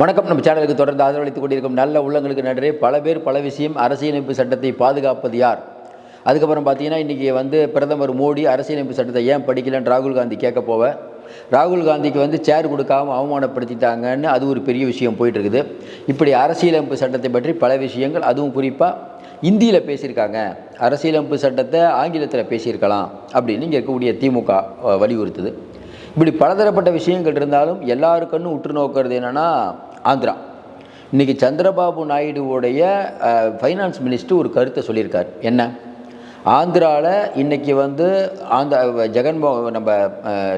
வணக்கம். நம்ம சேனலுக்கு தொடர்ந்து ஆதரவளித்துக் கொண்டிருக்கும் நல்ல உள்ளங்களுக்கு நன்றி பல பேர் பல விஷயம் அரசியலமைப்பு சட்டத்தை பாதுகாப்பது யார்? அதுக்கப்புறம் பார்த்தீங்கன்னா இன்றைக்கி வந்து பிரதமர் மோடி அரசியலமைப்பு சட்டத்தை ஏன் படிக்கலன்னு ராகுல் காந்தி கேட்க போவ. ராகுல் காந்திக்கு வந்து சேர் கொடுக்காம அவமானப்படுத்திட்டாங்கன்னு அது ஒரு பெரிய விஷயம் போயிட்டுருக்குது. இப்படி அரசியலமைப்பு சட்டத்தை பற்றி பல விஷயங்கள் அதுவும் குறிப்பாக இந்தியில் பேசியிருக்காங்க. அரசியலமைப்பு சட்டத்தை ஆங்கிலத்தில் பேசியிருக்கலாம் அப்படின்னு இங்கே இருக்கக்கூடிய திமுக வலியுறுத்துது. இப்படி பலதரப்பட்ட விஷயங்கள் இருந்தாலும் எல்லாருக்கண்ணும் உற்று நோக்கிறது என்னென்னா ஆந்திரா. இன்றைக்கி சந்திரபாபு நாயுடுவுடைய ஃபைனான்ஸ் மினிஸ்டர் ஒரு கருத்தை சொல்லியிருக்கார். என்ன? ஆந்திராவில் இன்றைக்கி வந்து ஆந்திர ஜெகன்மோ நம்ம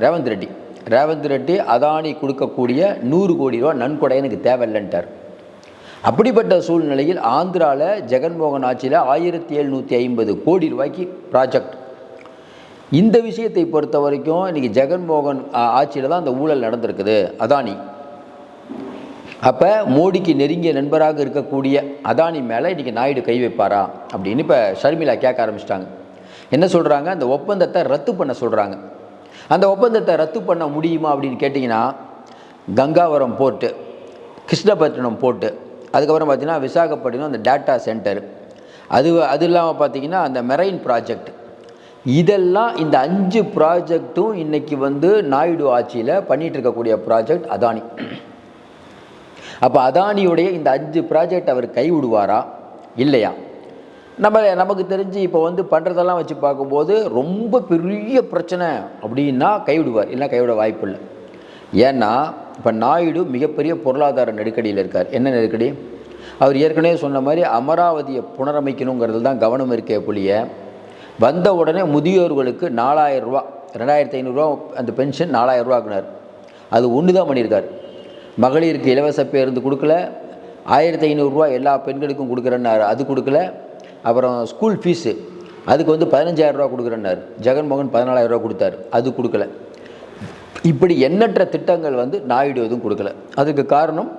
ரேவந்த் ரெட்டி. ரேவந்த் ரெட்டி அதானி கொடுக்கக்கூடிய நூறு கோடி ரூபா நன்கொடை எனக்கு தேவையில்லைன்ட்டார். அப்படிப்பட்ட சூழ்நிலையில் ஆந்திராவில் ஜெகன்மோகன் ஆட்சியில் ஆயிரத்தி எழுநூற்றி ஐம்பது கோடி ரூபாய்க்கு ப்ராஜெக்ட் இந்த விஷயத்தை பொறுத்த வரைக்கும் இன்றைக்கி ஜெகன்மோகன் ஆட்சியில் தான் அந்த ஊழல் நடந்திருக்குது. அதானி. அப்போ மோடிக்கு நெருங்கிய நண்பராக இருக்கக்கூடிய அதானி மேலே இன்றைக்கி நாயுடு கை வைப்பாரா? அப்படின்னு இப்போ ஷர்மிளா கேட்க ஆரம்பிச்சிட்டாங்க. என்ன சொல்கிறாங்க அந்த ஒப்பந்தத்தை ரத்து பண்ண சொல்கிறாங்க அந்த ஒப்பந்தத்தை ரத்து பண்ண முடியுமா அப்படின்னு கேட்டிங்கன்னா கங்காவரம் போர்ட்டு கிருஷ்ணபட்டினம் போர்ட்டு அதுக்கப்புறம் பார்த்திங்கன்னா விசாகப்பட்டினம் அந்த டேட்டா சென்டர் அது அது இல்லாமல் பார்த்தீங்கன்னா அந்த மெரைன் ப்ராஜெக்ட் இதெல்லாம் இந்த அஞ்சு ப்ராஜெக்ட்டும் இன்றைக்கி வந்து நாயுடு ஆட்சியில் பண்ணிகிட்டு இருக்கக்கூடிய ப்ராஜெக்ட் அதானி. அப்போ அதானியுடைய இந்த அஞ்சு ப்ராஜெக்ட் அவர் கைவிடுவாரா? இல்லையா? நம்ம நமக்கு தெரிஞ்சு இப்போ வந்து பண்ணுறதெல்லாம் வச்சு பார்க்கும்போது ரொம்ப பெரிய பிரச்சனை அப்படின்னா கைவிடுவார். இல்லை கைவிட வாய்ப்பு இல்லை ஏன்னா இப்போ நாயுடு மிகப்பெரிய பொருளாதார நெருக்கடியில் இருக்கார். என்ன நெருக்கடி? அவர் ஏற்கனவே சொன்ன மாதிரி அமராவதியை புனரமைக்கணுங்கிறது தான் கவனம் இருக்கே புளிய வந்த உடனே முதியோர்களுக்கு நாலாயிரம் ரெண்டாயிரத்தி ஐநூறுரூவா அந்த பென்ஷன் நாலாயிரரூவாக்குனார் அது ஒன்று தான் பண்ணியிருக்கார். மகளிருக்கு இலவச பேருந்து கொடுக்கல ஆயிரத்தி ஐநூறுரூவா எல்லா பெண்களுக்கும் கொடுக்குறேன்னாரு. அது கொடுக்கல அப்புறம் ஸ்கூல் ஃபீஸு அதுக்கு வந்து பதினஞ்சாயிரரூவா கொடுக்குறேன்னாரு. ஜெகன்மோகன் பதினாலாயிரரூவா கொடுத்தார் கொடுத்தாரு. அது கொடுக்கல. இப்படி எண்ணற்ற திட்டங்கள் வந்து நாயுடு எதுவும் கொடுக்கல. அதுக்கு காரணம்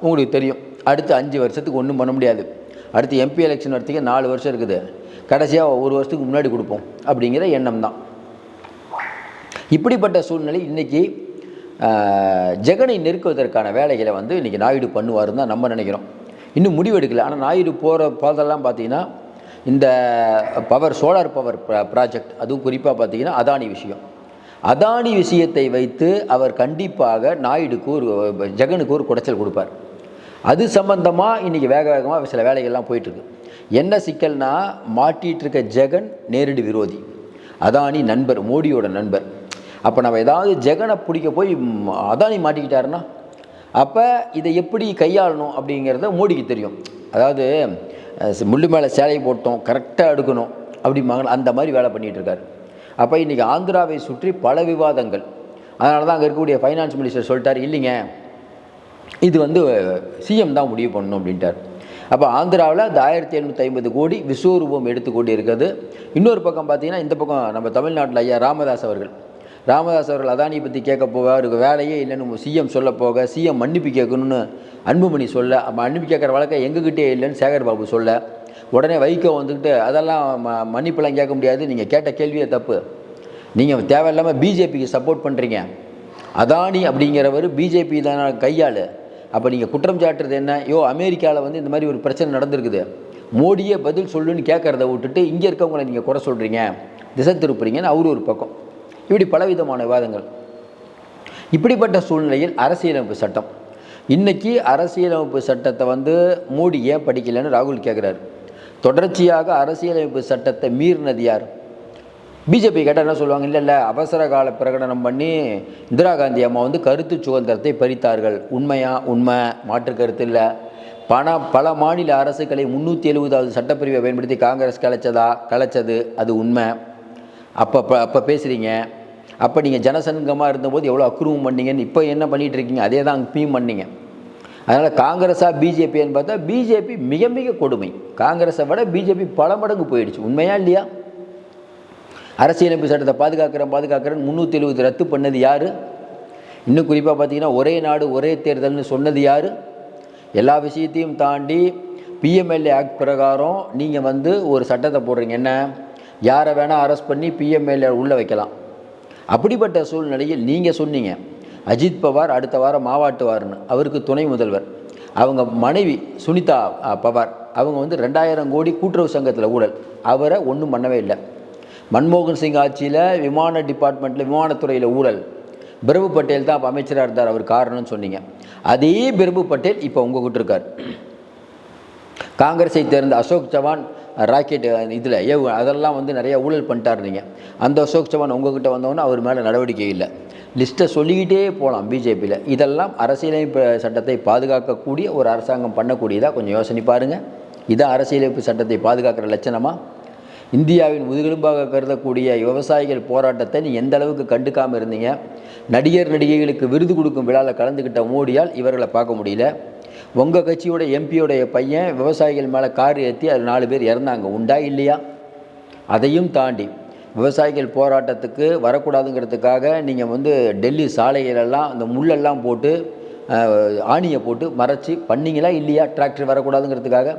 உங்களுக்கு தெரியும். அடுத்த அஞ்சு வருஷத்துக்கு ஒன்றும் பண்ண முடியாது. அடுத்து எம்பி எலெக்ஷன் வரத்துக்கு நாலு வருஷம் இருக்குது. கடைசியாக ஒரு வருஷத்துக்கு முன்னாடி கொடுப்போம். அப்படிங்கிற எண்ணம் தான். இப்படிப்பட்ட சூழ்நிலை இன்றைக்கி ஜெகனை நெருக்குவதற்கான வேலைகளை வந்து இன்றைக்கி நாயுடு பண்ணுவாருன்னு தான் நம்ம நினைக்கிறோம். இன்னும் முடிவெடுக்கல ஆனால் நாயுடு போகிற பாதெல்லாம் பார்த்திங்கன்னா இந்த பவர் சோலார் பவர் ப்ராஜெக்ட் அதுவும் குறிப்பாக பார்த்தீங்கன்னா அதானி விஷயம். அதானி விஷயத்தை வைத்து அவர் கண்டிப்பாக நாயுடுக்கு ஒரு ஜெகனுக்கு ஒரு குடைச்சல் கொடுப்பார். அது சம்பந்தமாக இன்றைக்கி வேக வேகமாக சில வேலைகள்லாம் போயிட்டுருக்கு. என்ன சிக்கல்னா மாட்டிகிட்டு இருக்க ஜெகன் நேரடி விரோதி. அதானி நண்பர் மோடியோட நண்பர். அப்போ நம்ம ஏதாவது ஜெகனை பிடிக்க போய் அதானி மாட்டிக்கிட்டாருன்னா? அப்போ இதை எப்படி கையாளணும் அப்படிங்கிறத மோடிக்கு தெரியும். அதாவது முள்ளு மேலே சேலை போட்டோம் கரெக்டாக எடுக்கணும் அப்படிம்பாங்க. அந்த மாதிரி வேலை பண்ணிகிட்ருக்காரு அப்போ இன்றைக்கி ஆந்திராவை சுற்றி பல விவாதங்கள். அதனால தான் அங்கே இருக்கக்கூடிய ஃபைனான்ஸ் மினிஸ்டர் சொல்லிட்டார் இல்லைங்க இது வந்து சிஎம் தான் முடிவு பண்ணணும் அப்படின்ட்டார். அப்போ ஆந்திராவில் அந்த ஆயிரத்தி எழுநூற்றி ஐம்பது கோடி விஸ்வரூபம் எடுத்துக்கொண்டு இருக்கிறது இன்னொரு பக்கம் பார்த்தீங்கன்னா இந்த பக்கம் நம்ம தமிழ்நாட்டில் ஐயா ராமதாஸ் அவர்கள். ராமதாஸ் அவர்கள் அதானியை பற்றி கேட்க போக அவருக்கு வேலையே இல்லைன்னு சிஎம் சொல்ல போக சிஎம் மன்னிப்பு கேட்கணும்னு அன்புமணி சொல்ல அப்போ மன்னிப்பு கேட்குற வழக்கம் எங்ககிட்டே இல்லைன்னு சேகர் பாபு சொல்ல உடனே வைகோ வந்துக்கிட்டு அதெல்லாம் ம மன்னிப்புலாம் கேட்க முடியாது நீங்கள் கேட்ட கேள்வியே தப்பு. நீங்கள் தேவையில்லாமல் பிஜேபிக்கு சப்போர்ட் பண்ணுறீங்க அதானி அப்படிங்கிறவர் பிஜேபி தான கையாள். அப்போ நீங்கள் குற்றம் சாட்டுறது என்ன? யோ அமெரிக்காவில் வந்து இந்த மாதிரி ஒரு பிரச்சனை நடந்திருக்குது. மோடியே பதில் சொல்லுன்னு கேட்குறத விட்டுட்டு இங்கே இருக்கவங்களை நீங்கள் குறை சொல்கிறீங்க திசை திருப்புறீங்கன்னு அவரு ஒரு பக்கம். இப்படி பலவிதமான விவாதங்கள். இப்படிப்பட்ட சூழ்நிலையில் அரசியலமைப்பு சட்டம். இன்றைக்கி அரசியலமைப்பு சட்டத்தை வந்து மோடி ஏன் படிக்கலைன்னு ராகுல் கேட்குறாரு தொடர்ச்சியாக அரசியலமைப்பு சட்டத்தை மீறினது யார்? பிஜேபி கேட்டால் என்ன சொல்லுவாங்க? இல்லை இல்லை அவசர கால பிரகடனம் பண்ணி இந்திரா காந்தி அம்மா வந்து கருத்து சுதந்திரத்தை பறித்தார்கள். உண்மையா? உண்மை. மாற்று கருத்து இல்லை. பண பல மாநில அரசுகளை முந்நூற்றி எழுபதாவது சட்டப்பிரிவை பயன்படுத்தி காங்கிரஸ் கலைச்சதா? கலைச்சது. அது உண்மை. அப்போ அப்போ அப்போ பேசுகிறீங்க அப்போ நீங்கள் ஜனசங்கமாக இருந்தபோது எவ்வளோ அக்ரூவம் பண்ணீங்கன்னு இப்போ என்ன பண்ணிகிட்டு இருக்கீங்க? அதே தான் அங்கேயும் பண்ணீங்க. அதனால் காங்கிரஸாக பிஜேபின்னு பார்த்தா பிஜேபி மிக மிக கொடுமை. காங்கிரஸை விட பிஜேபி பல மடங்கு போயிடுச்சு. உண்மையா இல்லையா? அரசியலமைப்பு சட்டத்தை பாதுகாக்கிறேன் பாதுகாக்கிறேன். முந்நூற்றி எழுபது ரத்து பண்ணது யார்? இன்னும் குறிப்பாக பார்த்தீங்கன்னா ஒரே நாடு ஒரே தேர்தல்னு சொன்னது யார்? எல்லா விஷயத்தையும் தாண்டி பிஎம்எல்ஏ ஆக்ட் பிரகாரம் நீங்கள் வந்து ஒரு சட்டத்தை போடுறீங்க. என்ன? யாரை வேணால் அரெஸ்ட் பண்ணி பிஎம்எல்ஏ உள்ளே வைக்கலாம். அப்படிப்பட்ட சூழ்நிலையில் நீங்கள் சொன்னீங்க அஜித் பவார் அடுத்த வாரம் மாவாட்டுவார்னு. அவருக்கு துணை முதல்வர். அவங்க மனைவி சுனிதா பவார். அவங்க வந்து ரெண்டாயிரம் கோடி கூட்டுறவு சங்கத்தில் ஊழல். அவரை ஒன்றும் பண்ணவே இல்லை. மன்மோகன் சிங் ஆட்சியில் விமான டிபார்ட்மெண்ட்டில் விமானத்துறையில் ஊழல். பிரபு பட்டேல் தான் அப்போ அமைச்சராக இருந்தார். அவர் காரணம்னு சொன்னீங்க. அதே பிரபு பட்டேல் இப்போ உங்ககிட்ட இருக்கார். காங்கிரஸை தேர்ந்த அசோக் சவான் ராக்கெட் இதில் ஏவு அதெல்லாம் வந்து நிறைய ஊழல் பண்ணிட்டார் நீங்கள் அந்த அசோக் சவான் உங்ககிட்ட வந்தவொன்னே அவர் மேலே நடவடிக்கை இல்லை. லிஸ்ட்டை சொல்லிக்கிட்டே போகலாம் பிஜேபியில். இதெல்லாம் அரசியலமைப்பு சட்டத்தை பாதுகாக்கக்கூடிய ஒரு அரசாங்கம் பண்ணக்கூடியதாக கொஞ்சம் யோசனை பாருங்கள் இதான் அரசியலமைப்பு சட்டத்தை பாதுகாக்கிற லட்சணமாக இந்தியாவின் முதுகெலும்பாக கருதக்கூடிய விவசாயிகள் போராட்டத்தை நீ எந்த அளவுக்கு கண்டுக்காமல் இருந்தீங்க? நடிகர் நடிகைகளுக்கு விருது கொடுக்கும் விழாவில் கலந்துக்கிட்ட மோடியால் இவர்களை பார்க்க முடியல. உங்கள் கட்சியோட எம்பியோடைய பையன் விவசாயிகள் மேலே கார் ஏற்றி அது நாலு பேர் இறந்தாங்க. உண்டா இல்லையா? அதையும் தாண்டி விவசாயிகள் போராட்டத்துக்கு வரக்கூடாதுங்கிறதுக்காக நீங்கள் வந்து டெல்லி சாலைகளெல்லாம் அந்த முள்ளெல்லாம் போட்டு ஆணியை போட்டு மறைச்சி பண்ணிங்களா இல்லையா? டிராக்டர் வரக்கூடாதுங்கிறதுக்காக?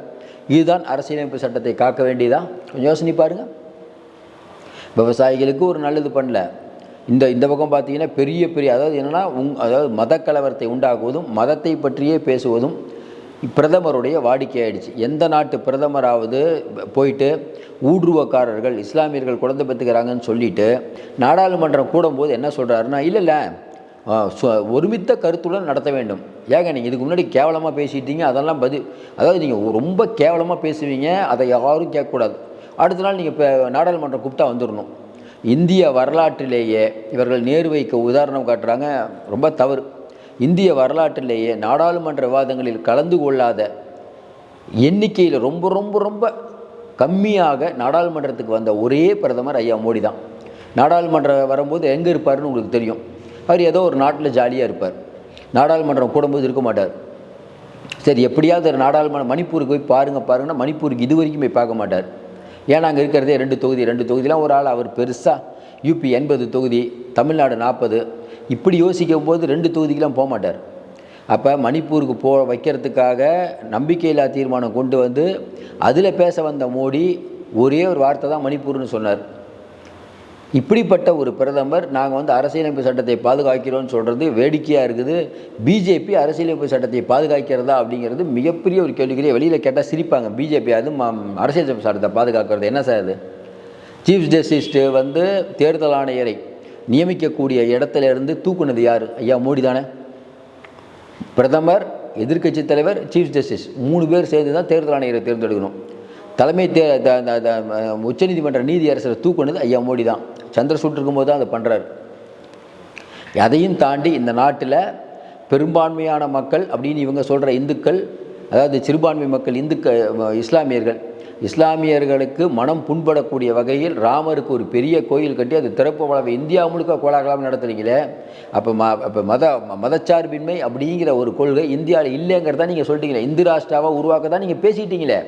இதுதான் அரசியலமைப்பு சட்டத்தை காக்க வேண்டியதா? கொஞ்சம் யோசனை பாருங்கள் விவசாயிகளுக்கு ஒரு நல்லது பண்ணல. இந்த இந்த பக்கம் பார்த்தீங்கன்னா பெரிய பெரிய அதாவது என்னென்னா உங் அதாவது மத கலவரத்தை உண்டாக்குவதும் மதத்தை பற்றியே பேசுவதும் பிரதமருடைய வாடிக்கையாயிடுச்சு. எந்த நாட்டு பிரதமராவது போயிட்டு ஊடுருவக்காரர்கள் இஸ்லாமியர்கள் குழந்தை பெற்றுக்கிறாங்கன்னு சொல்லிட்டு நாடாளுமன்றம் கூடும்போது என்ன சொல்கிறாருன்னா இல்லை இல்லை ஒருமித்த கருத்துடன் நடத்த வேண்டும். ஏங்க நீங்கள் இதுக்கு முன்னாடி கேவலமாக பேசிட்டீங்க அதெல்லாம் பதில் அதாவது நீங்கள் ரொம்ப கேவலமாக பேசுவீங்க அதை யாரும் கேட்கக்கூடாது. அடுத்த நாள் நீங்கள் இப்போ நாடாளுமன்றம் கூப்பிட்டா வந்துடணும் இந்திய வரலாற்றிலேயே இவர்கள் நேரு வைக்க உதாரணம் காட்டுறாங்க ரொம்ப தவறு. இந்திய வரலாற்றிலேயே நாடாளுமன்ற விவாதங்களில் கலந்து கொள்ளாத எண்ணிக்கையில் ரொம்ப ரொம்ப ரொம்ப கம்மியாக நாடாளுமன்றத்துக்கு வந்த ஒரே பிரதமர் ஐயா மோடி தான். நாடாளுமன்றம் வரும்போது எங்கே இருப்பாருன்னு உங்களுக்கு தெரியும். அவர் ஏதோ ஒரு நாட்டில் ஜாலியாக இருப்பார். நாடாளுமன்றம் கூடும்போது இருக்க மாட்டார். சரி எப்படியாவது ஒரு நாடாளுமன்ற மணிப்பூருக்கு போய் பாருங்கள் பாருங்கன்னா மணிப்பூருக்கு இது வரைக்கும் போய் பார்க்க மாட்டார். ஏன்னா அங்கே இருக்கிறதே ரெண்டு தொகுதி ரெண்டு தொகுதிலாம் ஒரு ஆள் அவர் பெருசாக யூபி எண்பது தொகுதி தமிழ்நாடு நாற்பது இப்படி யோசிக்கும் போது ரெண்டு தொகுதிக்கெலாம் போக மாட்டார். அப்போ மணிப்பூருக்கு போ வைக்கிறதுக்காக நம்பிக்கையில்லா தீர்மானம் கொண்டு வந்து அதில் பேச வந்த மோடி ஒரே ஒரு வார்த்தை தான் மணிப்பூர்னு சொன்னார். இப்படிப்பட்ட ஒரு பிரதமர் நாங்கள் வந்து அரசியலமைப்பு சட்டத்தை பாதுகாக்கிறோம்னு சொல்கிறது வேடிக்கையாக இருக்குது. பிஜேபி அரசியலமைப்பு சட்டத்தை பாதுகாக்கிறதா அப்படிங்கிறது மிகப்பெரிய ஒரு கேள்விக்குரிய வெளியில் கேட்டால் சிரிப்பாங்க. பிஜேபி அது அரசியலமைப்பு சட்டத்தை பாதுகாக்கிறது. என்ன சார் அது? சீஃப் ஜஸ்டிஸ்ட்டு வந்து தேர்தல் ஆணையரை நியமிக்கக்கூடிய இடத்துல இருந்து தூக்குனது யார்? ஐயா மோடி தானே. பிரதமர் எதிர்க்கட்சி தலைவர் சீஃப் ஜஸ்டிஸ் மூணு பேர் சேர்ந்து தான் தேர்தல் ஆணையரை தேர்ந்தெடுக்கணும். தலைமை தே த- த- உச்சநீதிமன்ற நீதியரசரை தூக்குனது ஐயா மோடி தான். சந்திரசூட் இருக்கும்போது தான் அதை பண்ணுறாரு அதையும் தாண்டி இந்த நாட்டில் பெரும்பான்மையான மக்கள் அப்படின்னு இவங்க சொல்கிற இந்துக்கள் அதாவது சிறுபான்மை மக்கள் இந்துக்க இஸ்லாமியர்கள் இஸ்லாமியர்களுக்கு மனம் புண்படக்கூடிய வகையில் ராமருக்கு ஒரு பெரிய கோயில் கட்டி அது திறப்பு வளவை இந்தியா முழுக்க கோலாகலம் நடத்துறீங்களே அப்போ ம அப்போ மத மதச்சார்பின்மை அப்படிங்கிற ஒரு கொள்கை இந்தியாவில் இல்லைங்கிறத நீங்கள் சொல்லிட்டீங்களே இந்து ராஷ்டிராவாக உருவாக்க தான் நீங்கள் பேசிட்டீங்களே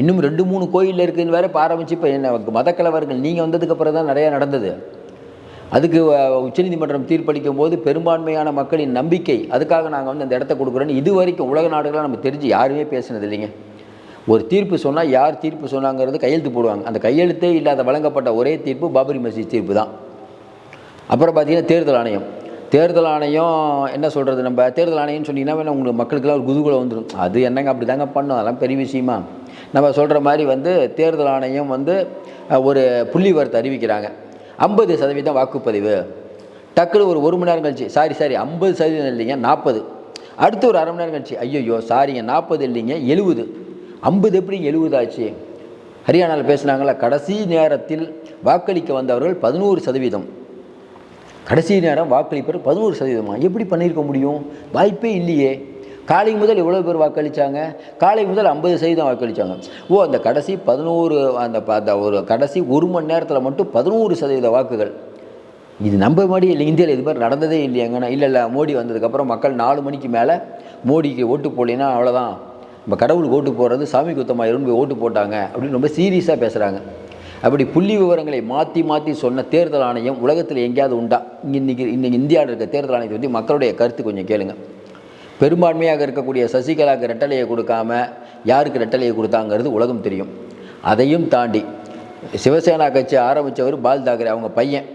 இன்னும் ரெண்டு மூணு கோயில் இருக்குதுன்னு வேற இப்போ இப்போ என்ன மதக்கலவர்கள் நீங்கள் வந்ததுக்கப்புறம் தான் நிறையா நடந்தது. அதுக்கு உச்சநீதிமன்றம் தீர்ப்பளிக்கும் போது பெரும்பான்மையான மக்களின் நம்பிக்கை அதுக்காக நாங்கள் வந்து அந்த இடத்த கொடுக்குறோன்னு இது வரைக்கும் உலக நாடுகளாக நம்ம தெரிஞ்சு யாருமே பேசுனது இல்லைங்க. ஒரு தீர்ப்பு சொன்னால் யார் தீர்ப்பு சொன்னாங்கிறது கையெழுத்து போடுவாங்க. அந்த கையெழுத்தே இல்லாத வழங்கப்பட்ட ஒரே தீர்ப்பு பாபரி மசீத் தீர்ப்பு தான். அப்புறம் பார்த்தீங்கன்னா தேர்தல் ஆணையம். தேர்தல் ஆணையம் என்ன சொல்கிறது நம்ம? தேர்தல் ஆணையம்னு சொன்னீங்கன்னா வேணா உங்களுக்கு மக்களுக்கெல்லாம் ஒரு குதூகலம் வந்துடும் அது என்னங்க அப்படி தாங்க பண்ணும்? அதெல்லாம் பெரிய விஷயமா? நம்ம சொல்கிற மாதிரி வந்து தேர்தல் ஆணையம் வந்து ஒரு புள்ளி வரத்து அறிவிக்கிறாங்க. ஐம்பது சதவீதம் வாக்குப்பதிவு. டக்குனு ஒரு ஒரு மணி நேரம் கழிச்சு சாரி சாரி ஐம்பது சதவீதம் இல்லைங்க நாற்பது அடுத்து ஒரு அரை மணி நேரம் கழிச்சு ஐயோ சாரிங்க நாற்பது இல்லைங்க எழுபது ஐம்பது எப்படி எழுபது ஆச்சு? ஹரியானாவில் பேசுனாங்களா கடைசி நேரத்தில் வாக்களிக்க வந்தவர்கள் பதினோரு சதவீதம். கடைசி நேரம் வாக்களிப்பர் பதினோரு சதவீதமாக எப்படி பண்ணியிருக்க முடியும்? வாய்ப்பே இல்லையே. காலை முதல் எவ்வளோ பேர் வாக்களித்தாங்க காலை முதல் ஐம்பது சதவீதம் வாக்களித்தாங்க ஓ அந்த கடைசி பதினோரு அந்த ப- அந்த ஒரு கடைசி ஒரு மணி நேரத்தில் மட்டும் பதினோரு சதவீத வாக்குகள். இது நம்ப மாதிரி இல்லை இந்தியாவில் இது மாதிரி நடந்ததே இல்லையாங்கண்ணா இல்லை இல்லை மோடி வந்ததுக்கப்புறம் மக்கள் நாலு மணிக்கு மேலே மோடிக்கு ஓட்டு போடலைன்னா அவ்வளோதான் நம்ம கடவுளுக்கு ஓட்டு போடுறது சாமி குத்தமாயிரும் போய் ஓட்டு போட்டாங்க அப்படின்னு ரொம்ப சீரியஸாக பேசுகிறாங்க அப்படி புள்ளி விவரங்களை மாற்றி மாற்றி சொன்ன தேர்தல் ஆணையம் உலகத்தில் எங்கேயாவது உண்டா? இன்றைக்கி இன்றைக்கி இந்தியாவில் இருக்க தேர்தல் ஆணையத்தை பற்றி மக்களுடைய கருத்து கொஞ்சம் கேளுங்கள் பெரும்பான்மையாக இருக்கக்கூடிய சசிகலாவுக்கு ரெட்டலையை கொடுக்காம யாருக்கு ரெட்டலையை கொடுத்தாங்கிறது உலகம் தெரியும். அதையும் தாண்டி சிவசேனா கட்சி ஆரம்பித்தவர் பால் தாக்கரே அவங்க பையன்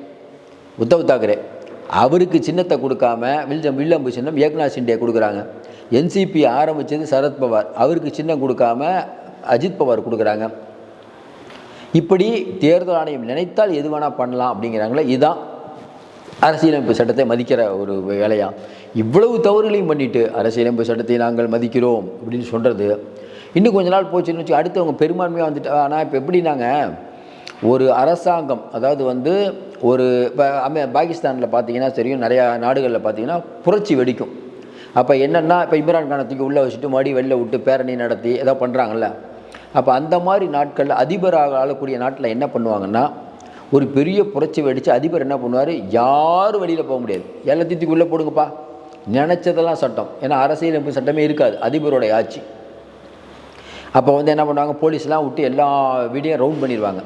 உத்தவ் தாக்கரே. அவருக்கு சின்னத்தை கொடுக்காம வில்ஜம் வில்லம்பு சின்னம் ஏக்நாத் சிண்டே கொடுக்குறாங்க. என்சிபி ஆரம்பித்தது சரத்பவார் அவருக்கு சின்னம் கொடுக்காம அஜித் பவார் கொடுக்குறாங்க. இப்படி தேர்தல் ஆணையம் நினைத்தால் எது வேணால் பண்ணலாம் அப்படிங்கிறாங்களே இதுதான் அரசியலமைப்பு சட்டத்தை மதிக்கிற ஒரு வேலையாக இவ்வளவு தவறுகளையும் பண்ணிட்டு அரசியலமைப்பு சட்டத்தை நாங்கள் மதிக்கிறோம் அப்படின்னு சொல்கிறது இன்னும் கொஞ்ச நாள் போச்சுன்னு வச்சு அடுத்தவங்க பெரும்பான்மையாக வந்துட்டு ஆனால் இப்போ எப்படி நாங்கள் ஒரு அரசாங்கம் அதாவது வந்து ஒரு இப்போ பாகிஸ்தானில் பார்த்தீங்கன்னா தெரியும் நிறையா நாடுகளில் பார்த்தீங்கன்னா புரட்சி வெடிக்கும். அப்போ என்னென்னா இப்போ இம்ரான் கானை தூக்கி உள்ளே வச்சுட்டு மறுபடியும் வெளில விட்டு பேரணி நடத்தி ஏதோ பண்ணுறாங்கல்ல அப்போ அந்த மாதிரி நாட்களில் அதிபராக ஆளக்கூடிய நாட்டில் என்ன பண்ணுவாங்கன்னா ஒரு பெரிய புரட்சி வெடித்து அதிபர் என்ன பண்ணுவார்? யாரும் வெளியில் போக முடியாது. எல்லாத்தையும் தூக்கி உள்ளே போடுங்கப்பா. நினச்சதெல்லாம் சட்டம். ஏன்னா அரசியலமைப்பு சட்டமே இருக்காது. அதிபருடைய ஆட்சி. அப்போ வந்து என்ன பண்ணுவாங்க? போலீஸ்லாம் விட்டு எல்லா வீடியும் ரவுண்ட் பண்ணிடுவாங்க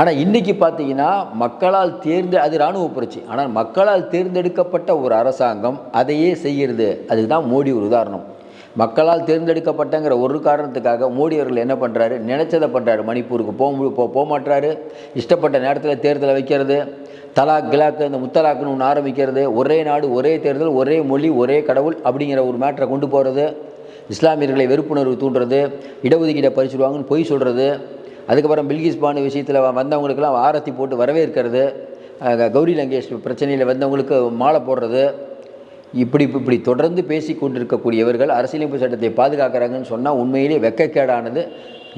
ஆனால் இன்றைக்கி பார்த்தீங்கன்னா மக்களால் தேர்ந்து அது இராணுவ புரட்சி. ஆனால் மக்களால் தேர்ந்தெடுக்கப்பட்ட ஒரு அரசாங்கம் அதையே செய்கிறது. அதுக்கு தான் மோடி ஒரு உதாரணம். மக்களால் தேர்ந்தெடுக்கப்பட்டங்கிற ஒரு காரணத்துக்காக மோடி அவர்கள் என்ன பண்ணுறாரு நினைச்சதை பண்ணுறாரு மணிப்பூருக்கு போக போக மாட்டாரு இஷ்டப்பட்ட நேரத்தில் தேர்தலை வைக்கிறது. தலாக் கிலாக்கு இந்த முத்தலாக்குன்னு ஒன்று ஆரம்பிக்கிறது. ஒரே நாடு ஒரே தேர்தல் ஒரே மொழி ஒரே கடவுள் அப்படிங்கிற ஒரு மேட்டரை கொண்டு போகிறது இஸ்லாமியர்களை வெறுப்புணர்வு தூண்டுறது. இடஒதுக்கீட்டை பறிச்சுடுவாங்கன்னு பொய் சொல்கிறது அதுக்கப்புறம் பில்கிஸ் பானு விஷயத்தில் வந்தவங்களுக்கெல்லாம் ஆரத்தி போட்டு வரவேற்கிறது. கௌரி லங்கேஷ் பிரச்சனையில் வந்தவங்களுக்கு மாலை போடுறது. இப்படி இப்படி தொடர்ந்து பேசி கொண்டிருக்கக்கூடியவர்கள் அரசியலமைப்பு சட்டத்தை பாதுகாக்கிறாங்கன்னு சொன்னால் உண்மையிலே வெக்கக்கேடானது.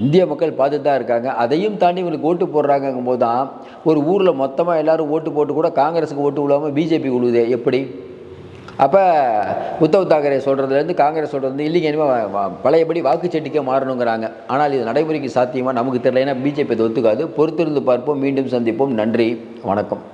இந்திய மக்கள் பார்த்துட்டு தான் இருக்காங்க. அதையும் தாண்டி இவங்களுக்கு ஓட்டு போடுறாங்கங்கும் போது தான் ஒரு ஊரில் மொத்தமாக எல்லோரும் ஓட்டு போட்டு கூட காங்கிரஸுக்கு ஓட்டு விழாமல் பிஜேபி விழுவுது எப்படி? அப்போ உத்தவ் தாக்கரே சொல்கிறதுலேருந்து காங்கிரஸ் சொல்கிறது இல்லைங்க இனிமேல் பழையபடி வாக்குச்சீட்டுக்கே மாறணுங்கிறாங்க. ஆனால் இது நடைமுறைக்கு சாத்தியமாக நமக்கு தெரியல. ஏன்னா பிஜேபி அதை ஒத்துக்காது. பொறுத்திருந்து பார்ப்போம். மீண்டும் சந்திப்போம். நன்றி. வணக்கம்.